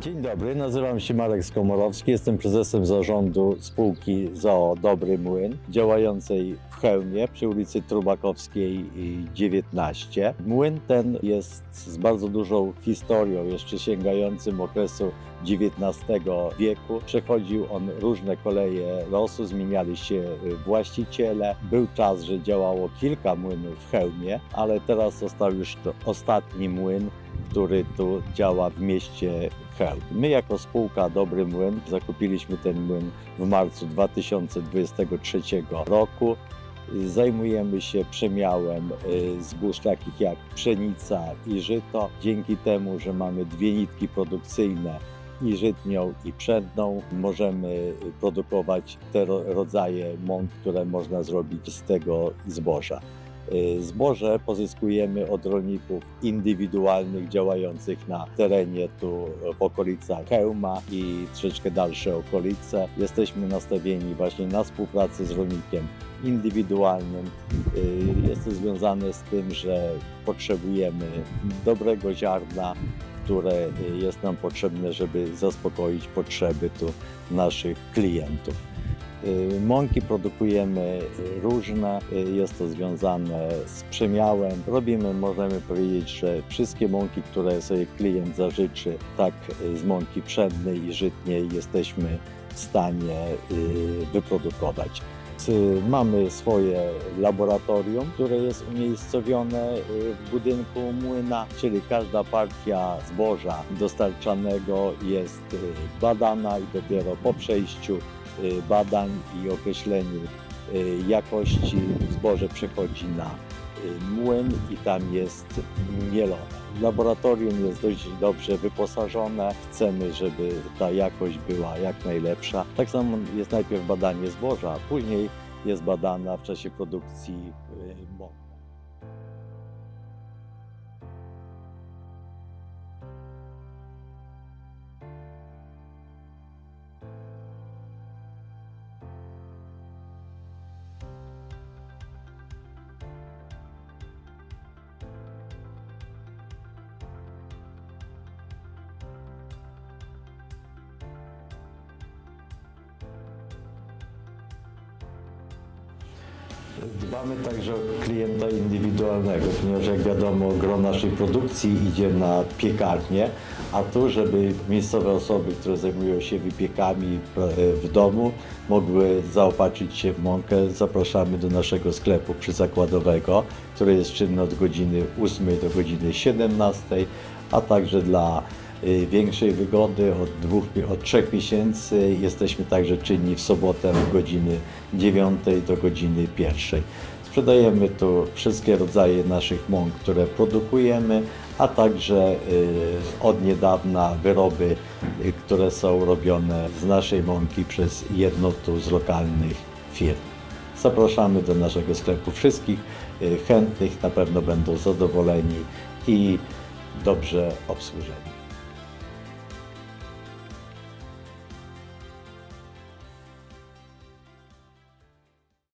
Dzień dobry, nazywam się Marek Skomorowski, jestem prezesem zarządu spółki ZOO Dobry Młyn, działającej w Chełmie przy ulicy Trubakowskiej y, 19. Młyn ten jest z bardzo dużą historią, jeszcze sięgającym okresu XIX wieku. Przechodził on różne koleje losu, zmieniali się właściciele. Był czas, że działało kilka młynów w Chełmie, ale teraz został już to ostatni młyn, który tu działa w mieście Chełm. My jako spółka Dobry Młyn zakupiliśmy ten młyn w marcu 2023 roku. Zajmujemy się przemiałem y, zbóż takich jak pszenica i żyto. Dzięki temu, że mamy dwie nitki produkcyjne i żytnią i pszenną, możemy produkować te ro- rodzaje mąk, które można zrobić z tego zboża. Y, Zboże pozyskujemy od rolników indywidualnych działających na terenie tu w okolicach Chełma i troszeczkę dalsze okolice. Jesteśmy nastawieni właśnie na współpracę z rolnikiem indywidualnym. Y, Jest to związane z tym, że potrzebujemy dobrego ziarna, które jest nam potrzebne, żeby zaspokoić potrzeby tu naszych klientów. Y, Mąki produkujemy y, różne, y, jest to związane z przemiałem. Robimy, możemy powiedzieć, że wszystkie mąki, które sobie klient zażyczy, tak z mąki pszennej i żytniej jesteśmy w stanie wyprodukować. Mamy swoje laboratorium, które jest umiejscowione w budynku młyna, czyli każda partia zboża dostarczanego jest badana i dopiero po przejściu badań i określeniu y, jakości zboże przechodzi na y, młyn i tam jest mielone. Laboratorium jest dość dobrze wyposażone. Chcemy, żeby ta jakość była jak najlepsza. Tak samo jest najpierw badanie zboża, a później jest badana w czasie produkcji y, Dbamy także o klienta indywidualnego, ponieważ jak wiadomo, gro naszej produkcji idzie na piekarnię, a tu, żeby miejscowe osoby, które zajmują się wypiekami w- domu, mogły zaopatrzyć się w mąkę, zapraszamy do naszego sklepu przyzakładowego, który jest czynny od godziny 8 do godziny 17, a także dla większej wygody od, dwóch, od trzech miesięcy. Jesteśmy także czynni w sobotę od godziny 9 do godziny 1. Sprzedajemy tu wszystkie rodzaje naszych mąk, które produkujemy, a także y, od niedawna wyroby, y, które są robione z naszej mąki przez jedno tu z lokalnych firm. Zapraszamy do naszego sklepu wszystkich y, chętnych, na pewno będą zadowoleni i dobrze obsłużeni.